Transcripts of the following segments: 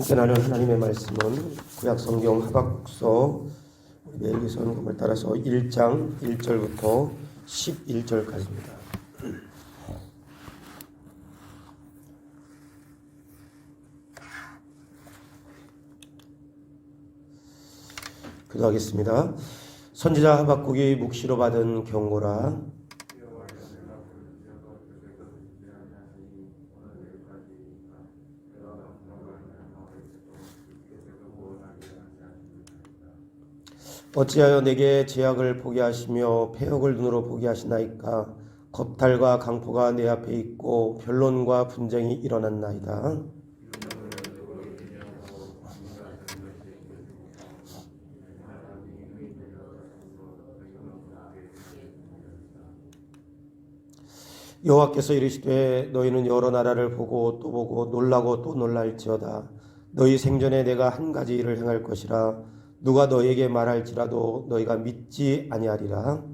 함께 나눌 하나님의 말씀은 구약 성경 하박국서 매일 기선을 따라서 1장 1절부터 11절까지입니다. 기도하겠습니다. 선지자 하박국이 묵시로 받은 경고라 어찌하여 내게 제약을 보게 하시며 폐역을 눈으로 보게 하시나이까? 겁탈과 강포가 내 앞에 있고 변론과 분쟁이 일어났나이다. 여호와께서 이르시되 너희는 여러 나라를 보고 또 보고 놀라고 또 놀랄지어다. 너희 생전에 내가 한 가지 일을 행할 것이라 누가 너에게 말할지라도 너희가 믿지 아니하리라.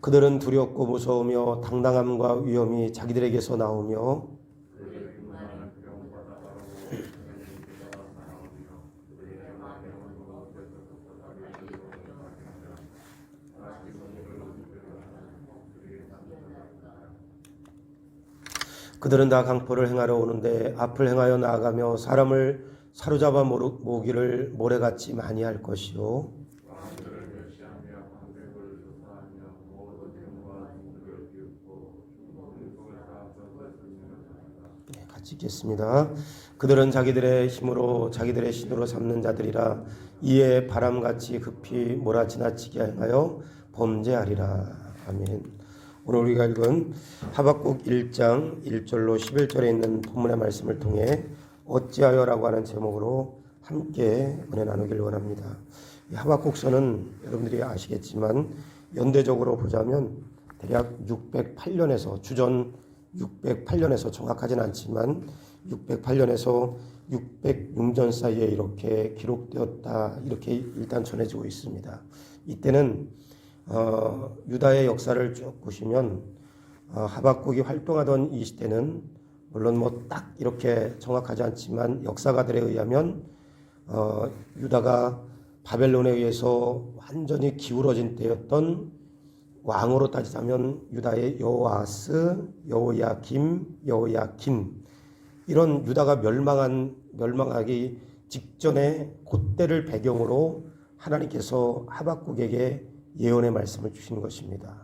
그들은 두렵고 무서우며 당당함과 위험이 자기들에게서 나오며 그들은 다 강포를 행하러 오는데 앞을 행하여 나아가며 사람을 사로잡아 모기를 모래같이 많이 할 것이요 네, 같이 읽겠습니다. 그들은 자기들의 힘으로 자기들의 신으로 삼는 자들이라 이에 바람같이 급히 몰아 지나치게 하여 범죄하리라. 아멘. 오늘 우리가 읽은 하박국 1장 1절로 11절에 있는 본문의 말씀을 통해 어찌하여라고 하는 제목으로 함께 은혜 나누길 원합니다. 이 하박국서는 여러분들이 아시겠지만 연대적으로 보자면 대략 608년에서 주전 608년에서 정확하진 않지만 608년에서 606년 사이에 이렇게 기록되었다 이렇게 일단 전해지고 있습니다. 이때는 어, 유다의 역사를 쭉 보시면 어, 하박국이 활동하던 이 시대는 물론 뭐 딱 이렇게 정확하지 않지만 역사가들에 의하면 어, 유다가 바벨론에 의해서 완전히 기울어진 때였던 왕으로 따지자면 유다의 여호아스, 여호야김, 여호야긴 이런 유다가 멸망한 멸망하기 직전에 그때를 배경으로 하나님께서 하박국에게 예언의 말씀을 주신 것입니다.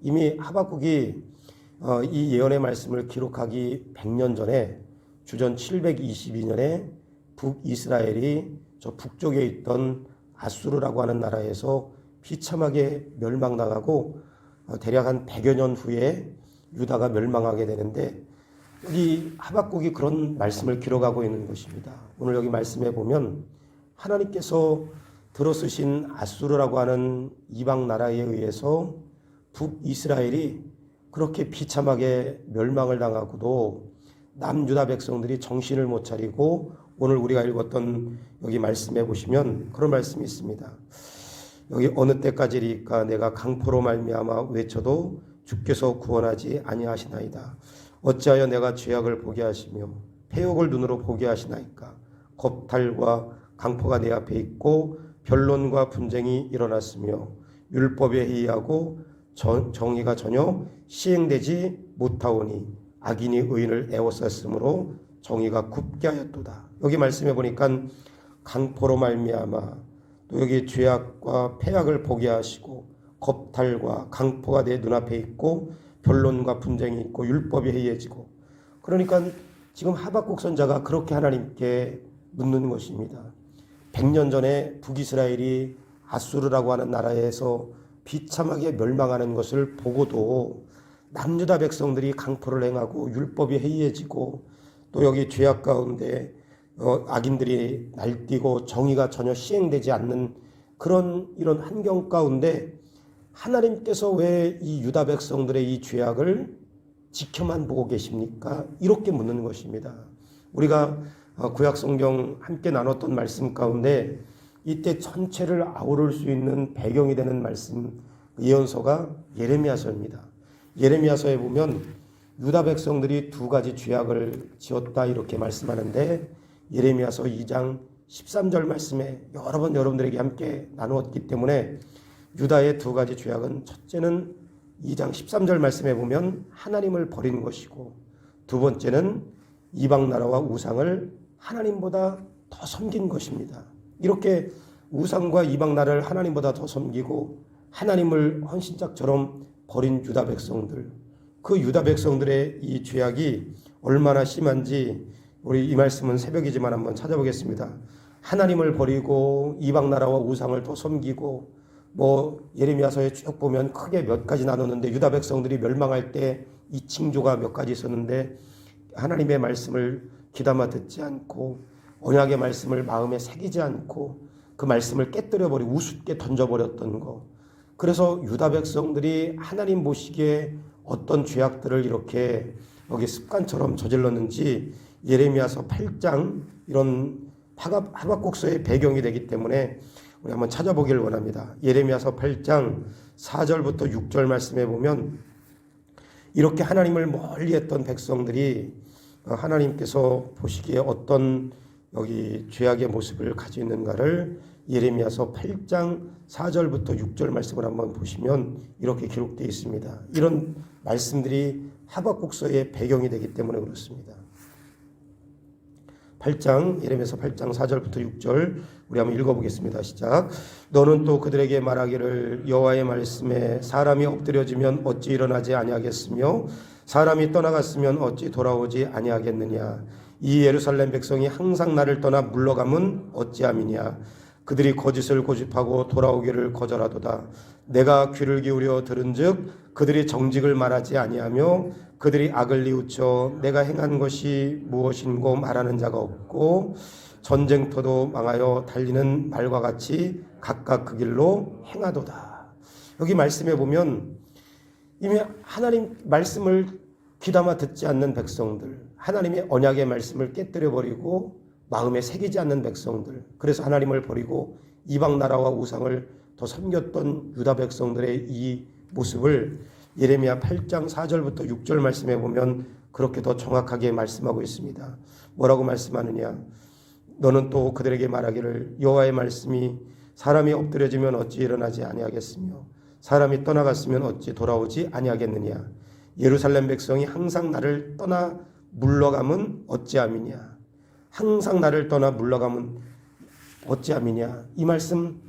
이미 하박국이 어, 이 예언의 말씀을 기록하기 100년 전에 주전 722년에 북이스라엘이 저 북쪽에 있던 아수르라고 하는 나라에서 비참하게 멸망당하고 어, 대략 한 100여 년 후에 유다가 멸망하게 되는데 여기 하박국이 그런 말씀을 기록하고 있는 것입니다. 오늘 여기 말씀해 보면 하나님께서 들어쓰신 아수르라고 하는 이방 나라에 의해서 북이스라엘이 그렇게 비참하게 멸망을 당하고도 남유다 백성들이 정신을 못 차리고 오늘 우리가 읽었던 여기 말씀해 보시면 그런 말씀이 있습니다. 여기 어느 때까지리까 내가 강포로 말미암아 외쳐도 주께서 구원하지 아니하시나이다. 어찌하여 내가 죄악을 보게 하시며 폐역을 눈으로 보게 하시나이까 겁탈과 강포가 내 앞에 있고 변론과 분쟁이 일어났으며 율법에 회의하고 정, 정의가 전혀 시행되지 못하오니 악인이 의인을 애워쌌으므로 정의가 굽게 하였도다. 여기 말씀해 보니까 강포로 말미암아 또 여기 죄악과 폐악을 보게 하시고 겁탈과 강포가 내 눈앞에 있고 변론과 분쟁이 있고 율법이 해이해지고 그러니까 지금 하박국 선자가 그렇게 하나님께 묻는 것입니다. 100년 전에 북이스라엘이 아수르라고 하는 나라에서 비참하게 멸망하는 것을 보고도 남유다 백성들이 강포를 행하고 율법이 해이해지고 또 여기 죄악 가운데 어, 악인들이 날뛰고 정의가 전혀 시행되지 않는 그런 이런 환경 가운데 하나님께서 왜 이 유다 백성들의 이 죄악을 지켜만 보고 계십니까? 이렇게 묻는 것입니다. 우리가 어, 구약 성경 함께 나눴던 말씀 가운데 이때 전체를 아우를 수 있는 배경이 되는 말씀 예언서가 예레미야서입니다. 예레미야서에 보면 유다 백성들이 두 가지 죄악을 지었다 이렇게 말씀하는데 예레미야서 2장 13절 말씀에 여러 번 여러분들에게 함께 나누었기 때문에 유다의 두 가지 죄악은 첫째는 2장 13절 말씀에 보면 하나님을 버린 것이고 두 번째는 이방 나라와 우상을 하나님보다 더 섬긴 것입니다. 이렇게 우상과 이방 나라를 하나님보다 더 섬기고 하나님을 헌신짝처럼 버린 유다 백성들 그 유다 백성들의 이 죄악이 얼마나 심한지 우리 이 말씀은 새벽이지만 한번 찾아보겠습니다. 하나님을 버리고 이방 나라와 우상을 더 섬기고 뭐 예레미야서에 쭉 보면 크게 몇 가지 나눴는데 유다 백성들이 멸망할 때 이 징조가 몇 가지 있었는데 하나님의 말씀을 귀담아 듣지 않고 언약의 말씀을 마음에 새기지 않고 그 말씀을 깨뜨려 버리고 우습게 던져 버렸던 거. 그래서 유다 백성들이 하나님 보시기에 어떤 죄악들을 이렇게 여기 습관처럼 저질렀는지 예레미야서 8장 이런 하박국서의 배경이 되기 때문에 우리 한번 찾아보기를 원합니다. 예레미야서 8장 4절부터 6절 말씀에 보면 이렇게 하나님을 멀리 했던 백성들이 하나님께서 보시기에 어떤 여기 죄악의 모습을 가지고 있는가를 예레미야서 8장 4절부터 6절 말씀을 한번 보시면 이렇게 기록되어 있습니다. 이런 말씀들이 하박국서의 배경이 되기 때문에 그렇습니다. 8장 예레미야서 8장 4절부터 6절 우리 한번 읽어보겠습니다. 시작. 너는 또 그들에게 말하기를 여호와의 말씀에 사람이 엎드려지면 어찌 일어나지 아니하겠으며 사람이 떠나갔으면 어찌 돌아오지 아니하겠느냐. 이 예루살렘 백성이 항상 나를 떠나 물러가면 어찌함이냐. 그들이 거짓을 고집하고 돌아오기를 거절하도다. 내가 귀를 기울여 들은즉 그들이 정직을 말하지 아니하며 그들이 악을 뉘우쳐 내가 행한 것이 무엇인고 말하는 자가 없고 전쟁터도 망하여 달리는 말과 같이 각각 그 길로 행하도다. 여기 말씀에 보면 이미 하나님 말씀을 귀담아 듣지 않는 백성들, 하나님의 언약의 말씀을 깨뜨려 버리고 마음에 새기지 않는 백성들, 그래서 하나님을 버리고 이방 나라와 우상을 더 섬겼던 유다 백성들의 이 모습을 예레미야 8장 4절부터 6절 말씀에 보면 그렇게 더 정확하게 말씀하고 있습니다. 뭐라고 말씀하느냐? 너는 또 그들에게 말하기를 여호와의 말씀이 사람이 엎드려지면 어찌 일어나지 아니하겠으며 사람이 떠나갔으면 어찌 돌아오지 아니하겠느냐? 예루살렘 백성이 항상 나를 떠나 물러가면 어찌함이냐? 항상 나를 떠나 물러가면 어찌함이냐? 이 말씀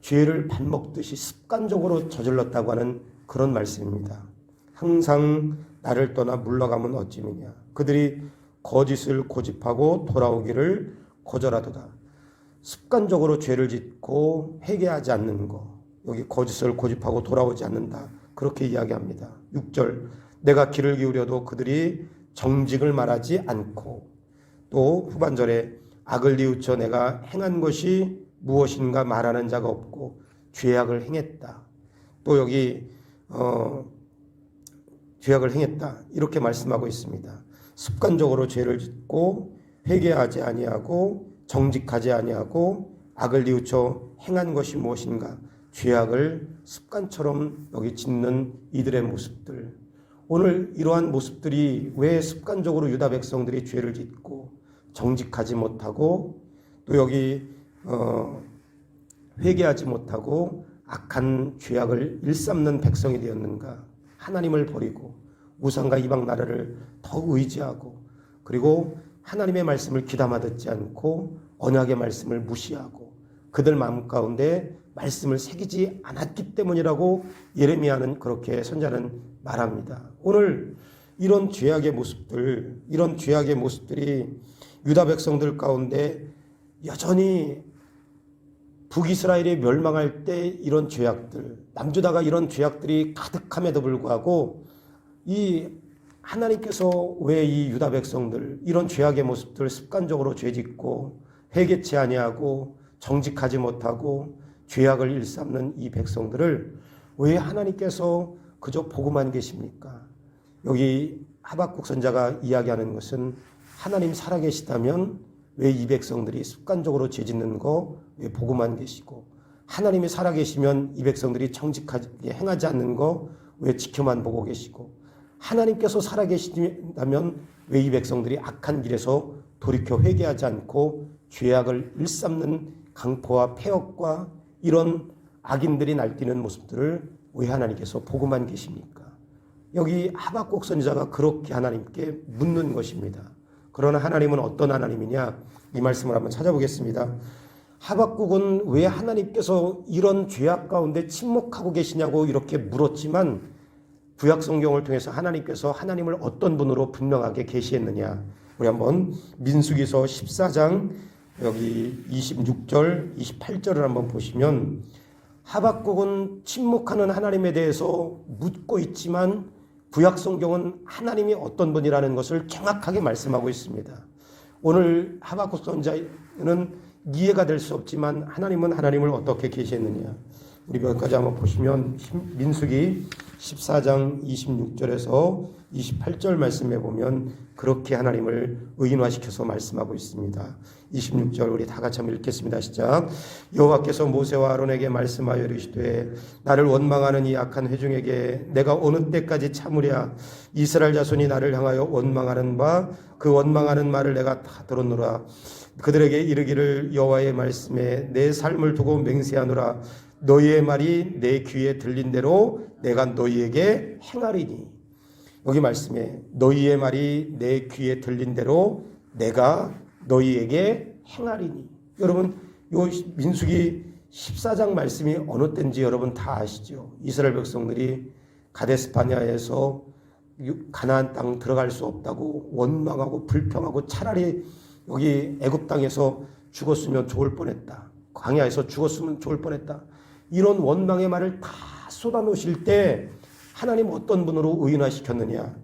죄를 밥 먹듯이 습관적으로 저질렀다고 하는 그런 말씀입니다. 항상 나를 떠나 물러가면 어찌미냐. 그들이 거짓을 고집하고 돌아오기를 거절하도다. 습관적으로 죄를 짓고 회개하지 않는 거. 여기 거짓을 고집하고 돌아오지 않는다. 그렇게 이야기합니다. 6절. 내가 귀를 기울여도 그들이 정직을 말하지 않고 또 후반절에 악을 뉘우쳐 내가 행한 것이 무엇인가 말하는 자가 없고 죄악을 행했다. 또 여기 어, 죄악을 행했다 이렇게 말씀하고 있습니다. 습관적으로 죄를 짓고 회개하지 아니하고 정직하지 아니하고 악을 뉘우쳐 행한 것이 무엇인가 죄악을 습관처럼 여기 짓는 이들의 모습들 오늘 이러한 모습들이 왜 습관적으로 유다 백성들이 죄를 짓고 정직하지 못하고 또 여기 어, 회개하지 못하고 악한 죄악을 일삼는 백성이 되었는가? 하나님을 버리고 우상과 이방 나라를 더 의지하고 그리고 하나님의 말씀을 귀담아 듣지 않고 언약의 말씀을 무시하고 그들 마음 가운데 말씀을 새기지 않았기 때문이라고 예레미야는 그렇게 선자는 말합니다. 오늘 이런 죄악의 모습들, 이런 죄악의 모습들이 유다 백성들 가운데 여전히 북이스라엘이 멸망할 때 이런 죄악들, 남주다가 이런 죄악들이 가득함에도 불구하고 이 하나님께서 왜 이 유다 백성들 이런 죄악의 모습들 습관적으로 죄짓고 회개치 아니하고 정직하지 못하고 죄악을 일삼는 이 백성들을 왜 하나님께서 그저 보고만 계십니까? 여기 하박국 선자가 이야기하는 것은 하나님 살아계시다면 왜 이 백성들이 습관적으로 죄짓는 거 왜 보고만 계시고 하나님이 살아계시면 이 백성들이 정직하게 행하지 않는 거 왜 지켜만 보고 계시고 하나님께서 살아계시다면 왜 이 백성들이 악한 길에서 돌이켜 회개하지 않고 죄악을 일삼는 강포와 폐역과 이런 악인들이 날뛰는 모습들을 왜 하나님께서 보고만 계십니까? 여기 하박국 선지자가 그렇게 하나님께 묻는 것입니다. 그러나 하나님은 어떤 하나님이냐? 이 말씀을 한번 찾아보겠습니다. 하박국은 왜 하나님께서 이런 죄악 가운데 침묵하고 계시냐고 이렇게 물었지만 구약 성경을 통해서 하나님께서 하나님을 어떤 분으로 분명하게 계시했느냐? 우리 한번 민수기서 14장 여기 26절, 28절을 한번 보시면 하박국은 침묵하는 하나님에 대해서 묻고 있지만 구약 성경은 하나님이 어떤 분이라는 것을 정확하게 말씀하고 있습니다. 오늘 하박국 선자는 이해가 될 수 없지만 하나님은 하나님을 어떻게 계시했느냐. 우리 여기까지 한번 보시면 민수기 14장 26절에서 28절 말씀에 보면 그렇게 하나님을 의인화시켜서 말씀하고 있습니다. 26절 우리 다 같이 한번 읽겠습니다. 시작. 여호와께서 모세와 아론에게 말씀하여 이르시되 나를 원망하는 이 악한 회중에게 내가 어느 때까지 참으랴 이스라엘 자손이 나를 향하여 원망하는 바 그 원망하는 말을 내가 다 들었노라 그들에게 이르기를 여호와의 말씀에 내 삶을 두고 맹세하노라 너희의 말이 내 귀에 들린 대로 내가 너희에게 행하리니 여기 말씀에 너희의 말이 내 귀에 들린 대로 내가 너희에게 행하리니 여러분 요 민수기 14장 말씀이 어느 때인지 여러분 다 아시죠 이스라엘 백성들이 가데스파냐에서 가나안 땅 들어갈 수 없다고 원망하고 불평하고 차라리 여기 애굽 땅에서 죽었으면 좋을 뻔했다. 광야에서 죽었으면 좋을 뻔했다. 이런 원망의 말을 다 쏟아놓으실 때 하나님 어떤 분으로 의인화시켰느냐?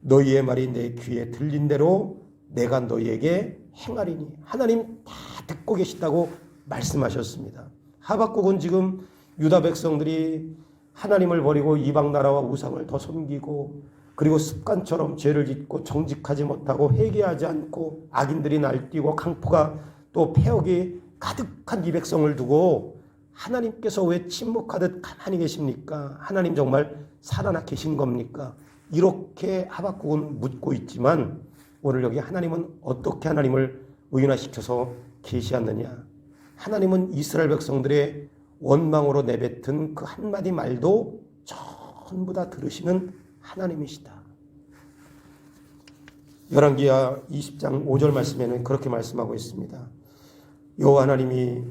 너희의 말이 내 귀에 들린 대로 내가 너희에게 행하리니 하나님 다 듣고 계시다고 말씀하셨습니다. 하박국은 지금 유다 백성들이 하나님을 버리고 이방 나라와 우상을 더 섬기고 그리고 습관처럼 죄를 짓고 정직하지 못하고 회개하지 않고 악인들이 날뛰고 강포가 또 폐역이 가득한 이 백성을 두고 하나님께서 왜 침묵하듯 가만히 계십니까? 하나님 정말 살아나 계신 겁니까? 이렇게 하박국은 묻고 있지만 오늘 여기 하나님은 어떻게 하나님을 의인화시켜서 계시하느냐? 하나님은 이스라엘 백성들의 원망으로 내뱉은 그 한마디 말도 전부 다 들으시는 하나님이시다. 열왕기야 20장 5절 말씀에는 그렇게 말씀하고 있습니다. 여호와 하나님이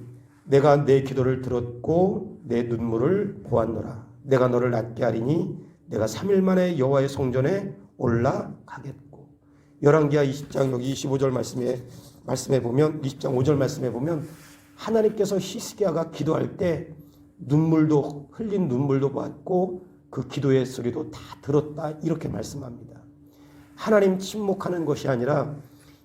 내가 내 기도를 들었고 내 눈물을 보았노라. 내가 너를 낫게 하리니 내가 3일 만에 여호와의 성전에 올라가겠고. 열왕기야 20장 여기 25절 말씀에 말씀해 보면 20장 5절 말씀해 보면 하나님께서 히스기야가 기도할 때 눈물도 흘린 눈물도 봤고 그 기도의 소리도 다 들었다 이렇게 말씀합니다. 하나님 침묵하는 것이 아니라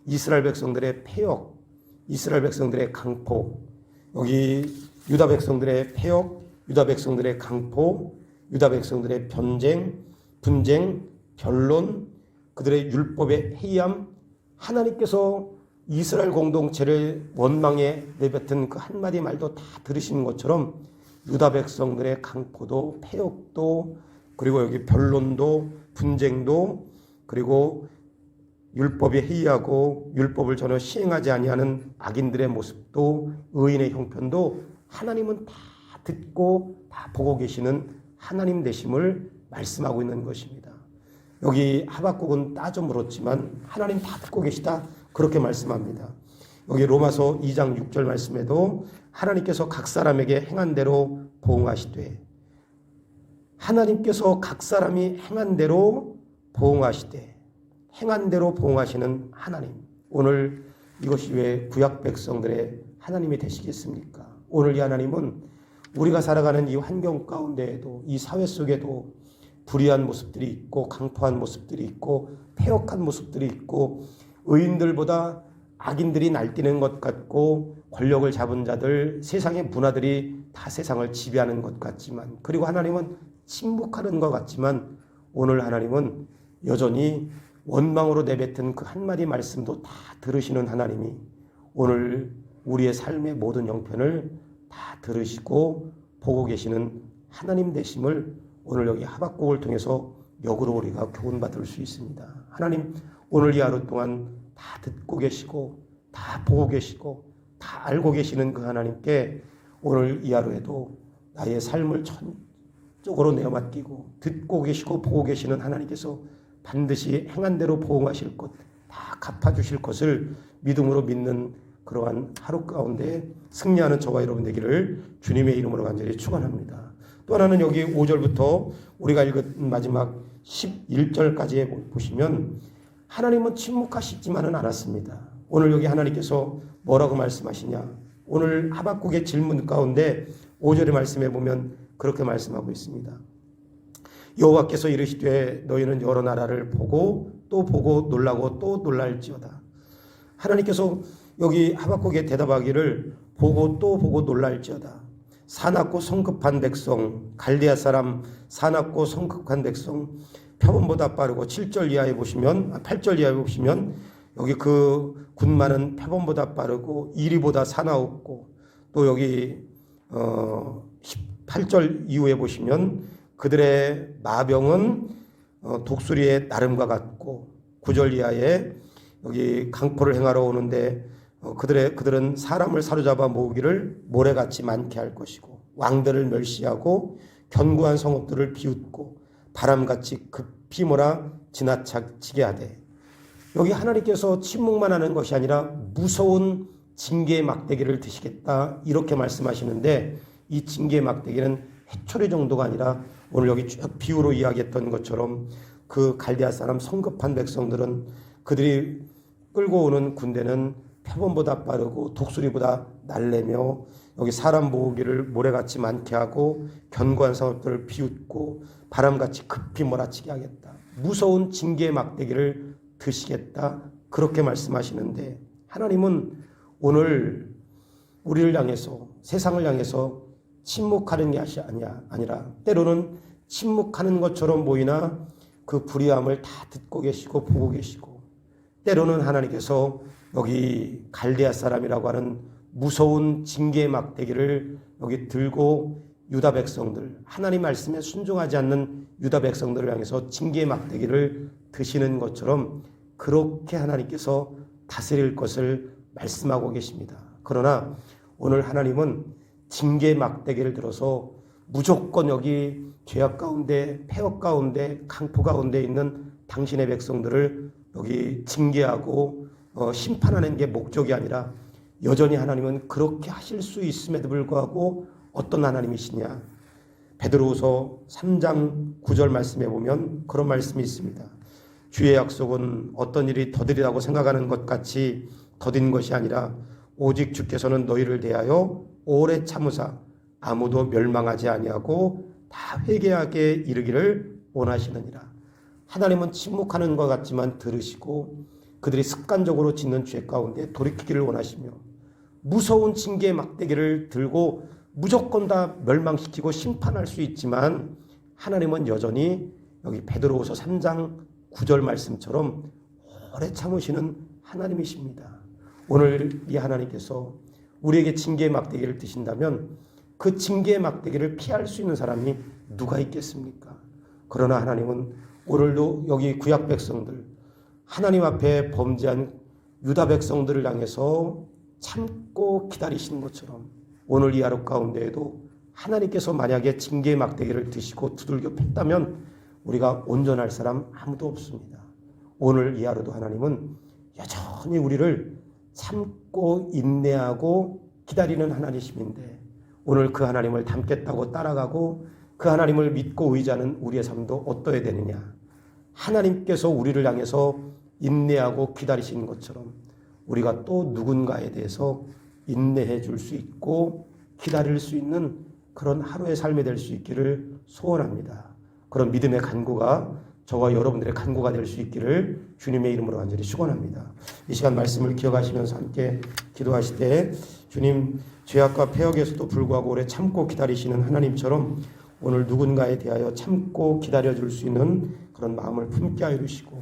이스라엘 백성들의 폐역, 이스라엘 백성들의 강포, 여기 유다 백성들의 폐역, 유다 백성들의 강포, 유다 백성들의 변쟁, 분쟁, 변론, 그들의 율법의 해이함, 하나님께서 이스라엘 공동체를 원망에 내뱉은 그 한마디 말도 다 들으시는 것처럼 유다 백성들의 강포도 폐역도 그리고 여기 변론도 분쟁도 그리고 율법에 회의하고 율법을 전혀 시행하지 아니하는 악인들의 모습도 의인의 형편도 하나님은 다 듣고 다 보고 계시는 하나님 되심을 말씀하고 있는 것입니다. 여기 하박국은 따져 물었지만 하나님 다 듣고 계시다 그렇게 말씀합니다. 여기 로마서 2장 6절 말씀에도 하나님께서 각 사람에게 행한 대로 보응하시되 하나님께서 각 사람이 행한 대로 보응하시되 행한 대로 보응하시는 하나님 오늘 이것이 왜 구약 백성들의 하나님이 되시겠습니까? 오늘 이 하나님은 우리가 살아가는 이 환경 가운데에도 이 사회 속에도 불의한 모습들이 있고 강포한 모습들이 있고 폐역한 모습들이 있고 의인들보다 악인들이 날뛰는 것 같고 권력을 잡은 자들 세상의 문화들이 다 세상을 지배하는 것 같지만 그리고 하나님은 침묵하는 것 같지만 오늘 하나님은 여전히 원망으로 내뱉은 그 한마디 말씀도 다 들으시는 하나님이 오늘 우리의 삶의 모든 형편을 다 들으시고 보고 계시는 하나님 되심을 오늘 여기 하박국을 통해서 역으로 우리가 교훈받을 수 있습니다. 하나님 오늘 이 하루 동안 다 듣고 계시고 다 보고 계시고 다 알고 계시는 그 하나님께 오늘 이 하루에도 나의 삶을 전적으로 내어 맡기고 듣고 계시고 보고 계시는 하나님께서 반드시 행한 대로 보응하실 것, 다 갚아주실 것을 믿음으로 믿는 그러한 하루 가운데 승리하는 저와 여러분 되기를 주님의 이름으로 간절히 축원합니다. 또 하나는 여기 5절부터 우리가 읽은 마지막 11절까지 보시면 하나님은 침묵하시지만은 않았습니다. 오늘 여기 하나님께서 뭐라고 말씀하시냐? 오늘 하박국의 질문 가운데 5절의 말씀에 보면 그렇게 말씀하고 있습니다. 여호와께서 이르시되 너희는 여러 나라를 보고 또 보고 놀라고 또 놀랄지어다. 하나님께서 여기 하박국에 대답하기를 보고 또 보고 놀랄지어다. 사납고 성급한 백성, 갈대아 사람 사납고 성급한 백성, 표본보다 빠르고 7절 이하에 보시면 8절 이하에 보시면 여기 그 군마는 표본보다 빠르고 이리보다 사나웠고 또 여기 어 18절 이후에 보시면 그들의 마병은 어 독수리의 나름과 같고 9절 이하에 여기 강포를 행하러 오는데 어 그들의 그들은 사람을 사로잡아 모으기를 모래같이 많게 할 것이고 왕들을 멸시하고 견고한 성읍들을 비웃고 바람같이 급히 몰아 지나치게 하되 여기 하나님께서 침묵만 하는 것이 아니라 무서운 징계의 막대기를 드시겠다 이렇게 말씀하시는데 이 징계의 막대기는 해초리 정도가 아니라 오늘 여기 쭉 비유로 이야기했던 것처럼 그 갈대아 사람 성급한 백성들은 그들이 끌고 오는 군대는 표본보다 빠르고 독수리보다 날래며 여기 사람 모으기를 모래같이 많게 하고 견고한 성읍들을 비웃고 바람같이 급히 몰아치게 하겠다. 무서운 징계의 막대기를 드시겠다. 그렇게 말씀하시는데 하나님은 오늘 우리를 향해서 세상을 향해서 침묵하는 아니야 아니라 때로는 침묵하는 것처럼 보이나 그 불의함을 다 듣고 계시고 보고 계시고 때로는 하나님께서 여기 갈대아 사람이라고 하는 무서운 징계의 막대기를 여기 들고 유다 백성들 하나님 말씀에 순종하지 않는 유다 백성들을 향해서 징계의 막대기를 드시는 것처럼 그렇게 하나님께서 다스릴 것을 말씀하고 계십니다. 그러나 오늘 하나님은 징계 막대기를 들어서 무조건 여기 죄악 가운데 폐역 가운데 강포 가운데 있는 당신의 백성들을 여기 징계하고 어, 심판하는 게 목적이 아니라 여전히 하나님은 그렇게 하실 수 있음에도 불구하고 어떤 하나님이시냐 베드로후서 3장 9절 말씀에 보면 그런 말씀이 있습니다. 주의 약속은 어떤 일이 더디다고 생각하는 것 같이 더딘 것이 아니라 오직 주께서는 너희를 대하여 오래 참으사 아무도 멸망하지 아니하고 다 회개하게 이르기를 원하시느니라. 하나님은 침묵하는 것 같지만 들으시고 그들이 습관적으로 짓는 죄 가운데 돌이키기를 원하시며 무서운 징계의 막대기를 들고 무조건 다 멸망시키고 심판할 수 있지만 하나님은 여전히 여기 베드로후서 3장 9절 말씀처럼 오래 참으시는 하나님이십니다. 오늘 이 하나님께서 우리에게 징계의 막대기를 드신다면 그 징계의 막대기를 피할 수 있는 사람이 누가 있겠습니까? 그러나 하나님은 오늘도 여기 구약 백성들 하나님 앞에 범죄한 유다 백성들을 향해서 참고 기다리시는 것처럼 오늘 이 하루 가운데에도 하나님께서 만약에 징계의 막대기를 드시고 두들겨 팼다면 우리가 온전할 사람 아무도 없습니다. 오늘 이 하루도 하나님은 여전히 우리를 참고 인내하고 기다리는 하나님이신데 오늘 그 하나님을 닮겠다고 따라가고 그 하나님을 믿고 의지하는 우리의 삶도 어떠해야 되느냐? 하나님께서 우리를 향해서 인내하고 기다리시는 것처럼 우리가 또 누군가에 대해서 인내해 줄 수 있고 기다릴 수 있는 그런 하루의 삶이 될 수 있기를 소원합니다. 그런 믿음의 간구가 저와 여러분들의 간구가 될 수 있기를 주님의 이름으로 간절히 축원합니다. 이 시간 말씀을 기억하시면서 함께 기도하실 때 주님 죄악과 폐역에서도 불구하고 오래 참고 기다리시는 하나님처럼 오늘 누군가에 대하여 참고 기다려 줄 수 있는 그런 마음을 품게 하여 주시고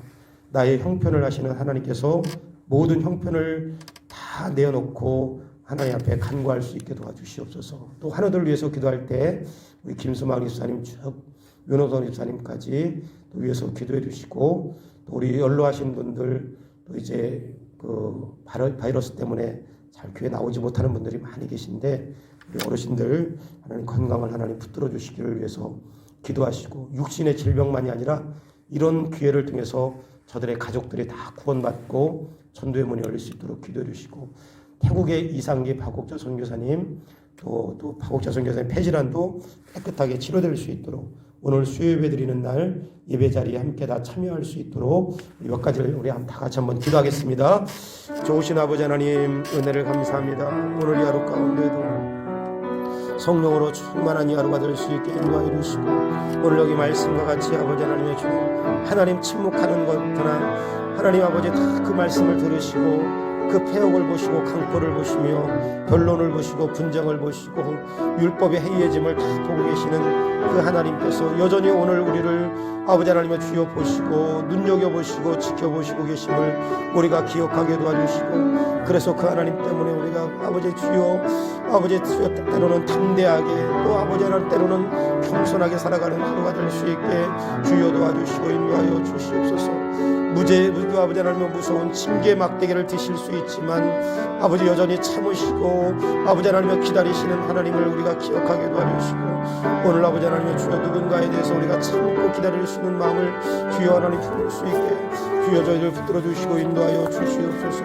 나의 형편을 하시는 하나님께서 모든 형편을 다다 내어놓고 하나님 앞에 간구할 수 있게 도와주시옵소서. 또 환우들 위해서 기도할 때 우리 김수망 집사님 쭉 윤호선 집사님까지 또 위해서 기도해 주시고 또 우리 연로하신 분들 또 이제 그 바이러- 바이러스 때문에 잘 교회 나오지 못하는 분들이 많이 계신데 우리 어르신들 하나님 건강을 하나님 붙들어 주시기를 위해서 기도하시고 육신의 질병만이 아니라 이런 기회를 통해서 저들의 가족들이 다 구원받고 전도의 문이 열릴 수 있도록 기도해 주시고 태국의 이상기 박옥자 선교사님 또, 또 박옥자 선교사님 폐질환도 깨끗하게 치료될 수 있도록 오늘 수요예배 드리는 날 예배 자리에 함께 다 참여할 수 있도록 몇 가지를 우리 다 같이 한번 기도하겠습니다. 좋으신 아버지 하나님 은혜를 감사합니다. 오늘 이 하루 가운데도 성령으로 충만한 이 하루가 될 수 있게 인도하여 주시고 오늘 여기 말씀과 같이 아버지 하나님의 주님 하나님 침묵하는 것들나 하나님 아버지 다 그 말씀을 들으시고 그 폐역을 보시고 강포를 보시며 변론을 보시고 분쟁을 보시고 율법의 해이해짐을 다 보고 계시는 그 하나님께서 여전히 오늘 우리를 아버지 하나님의 주여 보시고 눈여겨 보시고 지켜보시고 계심을 우리가 기억하게 도와주시고 그래서 그 하나님 때문에 우리가 아버지 주여 아버지 주여 때로는 담대하게 또 아버지 하나님 때로는 겸손하게 살아가는 하루가 될 수 있게 주여 도와주시고 인도하여 주시옵소서 무죄 아버지 하나님은 무서운 징계 막대기를 드실 수 있지만 아버지 여전히 참으시고 아버지 하나님을 기다리시는 하나님을 우리가 기억하게 도와주시고 오늘 아버지 하나님의 주여 누군가에 대해서 우리가 참고 기다릴 수 있는 마음을 주여 하나님 품을 수 있게 주여 저희를 붙들어 주시고 인도하여 주시옵소서.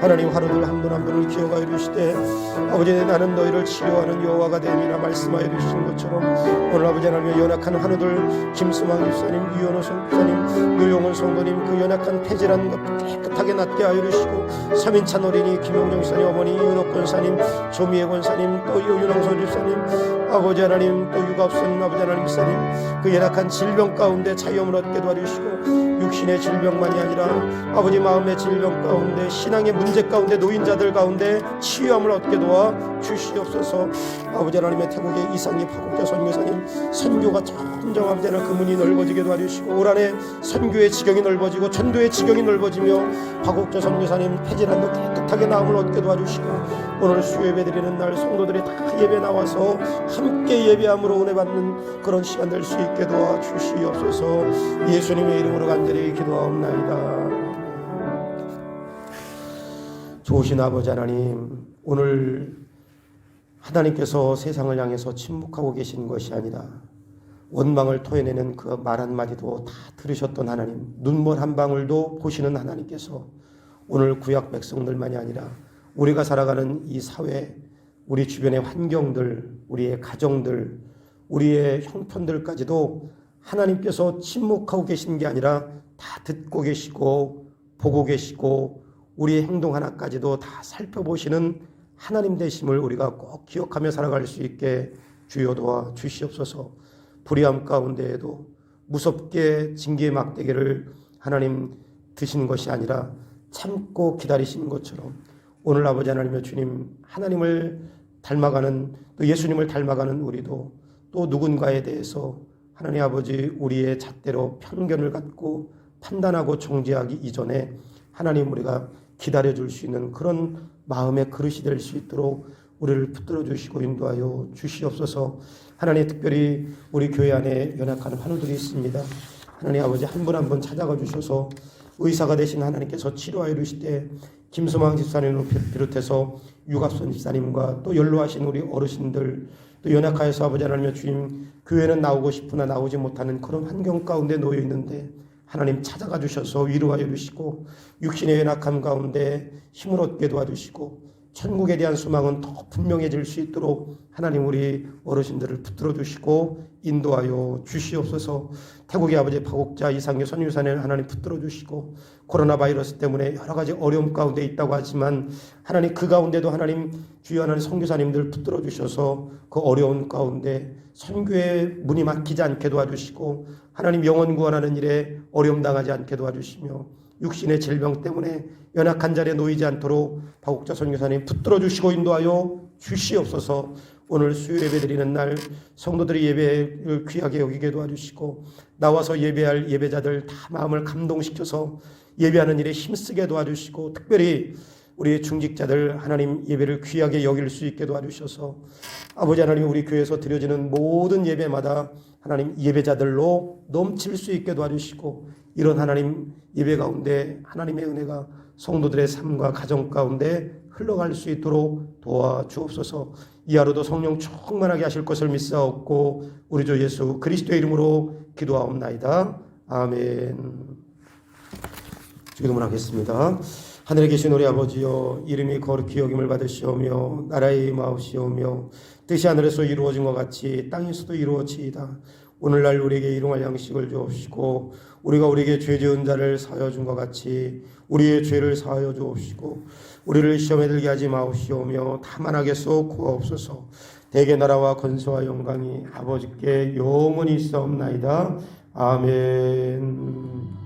하나님 하루들 한분 한 분을 기억하여 주시되 아버지 나는 너희를 치료하는 여호와가 됨이라 말씀하여 주신 것처럼 오늘 아버지 하나님의 연약한 한우들 김수망 집사님 유현호 성사님 유용훈 성도님 그 연약한 폐질한 것 깨끗하게 낫게 하여 주시고 서민찬 어린이 김용정 집사님 어머니 이윤옥 권사님 조미애 권사님 또 유윤홍선 집사님 아버지 하나님 또 없는 아버지 하나님 집사님 그 연약한 질병 가운데 자유함을 얻게 도와주시고 육신의 질병만이 아니라 아버지 마음의 질병 가운데 신앙의 문제 가운데 노인자들 가운데 치유함을 얻게 도와 주시옵소서. 아버지 하나님의 태국의 이상희 파국자 선교사님 선교가 점점 아버지 하나님 그 문이 넓어지게 도와주시고 올 한해 선교의 지경이 넓어지고 전도의 지경이 넓어지며 파국자 선교사님 폐질환도 깨끗하게 나음을 얻게 도와주시고 오늘 수요예배 드리는 날 성도들이 다 예배 나와서 함께 예배함으로 은혜 받는 그런 시간 될 수 있게 도와 주시옵소서 예수님의 이름으로 간절히 기도하옵나이다. 좋으신 아버지 하나님, 오늘 하나님께서 세상을 향해서 침묵하고 계신 것이 아니라 원망을 토해내는 그 말 한마디도 다 들으셨던 하나님, 눈물 한 방울도 보시는 하나님께서 오늘 구약 백성들만이 아니라 우리가 살아가는 이 사회, 우리 주변의 환경들, 우리의 가정들, 우리의 형편들까지도 하나님께서 침묵하고 계신 게 아니라 다 듣고 계시고 보고 계시고 우리의 행동 하나까지도 다 살펴보시는 하나님 되심을 우리가 꼭 기억하며 살아갈 수 있게 주여 도와 주시옵소서. 불의함 가운데에도 무섭게 징계의 막대기를 하나님 드시는 것이 아니라 참고 기다리시는 것처럼 오늘 아버지 하나님의 주님 하나님을 닮아가는 또 예수님을 닮아가는 우리도 또 누군가에 대해서 하나님 아버지 우리의 잣대로 편견을 갖고 판단하고 정죄하기 이전에 하나님 우리가 기다려 줄 수 있는 그런 마음의 그릇이 될 수 있도록 우리를 붙들어 주시고 인도하여 주시옵소서. 하나님 특별히 우리 교회 안에 연약한 환우들이 있습니다. 하나님 아버지 한 분 한 분 찾아가 주셔서 의사가 되신 하나님께서 치료하여 주시되 김수망 집사님을 비롯해서 유갑선 집사님과 또 연로하신 우리 어르신들 또 연약하여서 아버지 하나님의 주님 교회는 나오고 싶으나 나오지 못하는 그런 환경 가운데 놓여 있는데 하나님 찾아가 주셔서 위로하여 주시고 육신의 연약함 가운데 힘을 얻게 도와주시고 천국에 대한 소망은 더 분명해질 수 있도록 하나님 우리 어르신들을 붙들어 주시고 인도하여 주시옵소서. 태국의 아버지 파국자 이상규 선유산을 하나님 붙들어 주시고 코로나 바이러스 때문에 여러 가지 어려움 가운데 있다고 하지만 하나님 그 가운데도 하나님 주여 하나님 선교사님들 붙들어 주셔서 그 어려운 가운데 선교의 문이 막히지 않게 도와주시고 하나님 영원 구원하는 일에 어려움 당하지 않게 도와주시며 육신의 질병 때문에 연약한 자리에 놓이지 않도록 박옥자 선교사님 붙들어 주시고 인도하여 주시옵소서. 오늘 수요 예배 드리는 날 성도들이 예배를 귀하게 여기게 도와주시고 나와서 예배할 예배자들 다 마음을 감동시켜서 예배하는 일에 힘쓰게 도와주시고 특별히 우리 중직자들 하나님 예배를 귀하게 여길 수 있게 도와주셔서 아버지 하나님 우리 교회에서 드려지는 모든 예배마다 하나님 예배자들로 넘칠 수 있게 도와주시고 이런 하나님 예배 가운데 하나님의 은혜가 성도들의 삶과 가정 가운데 흘러갈 수 있도록 도와주옵소서. 이 하루도 성령 충만하게 하실 것을 믿사옵고 우리 주 예수 그리스도의 이름으로 기도하옵나이다. 아멘. 기도문 하겠습니다. 하늘에 계신 우리 아버지여 이름이 거룩히 여김을 받으시오며 나라의 임하옵시오며 뜻이 하늘에서 이루어진 것 같이 땅에서도 이루어지이다. 오늘날 우리에게 일용할 양식을 주옵시고 우리가 우리에게 죄 지은 자를 사하여 준 것 같이 우리의 죄를 사하여 주옵시고 우리를 시험에 들게 하지 마옵시오며 다만 하게서 구하옵소서. 대개 나라와 건소와 영광이 아버지께 영원히 있사옵나이다. 아멘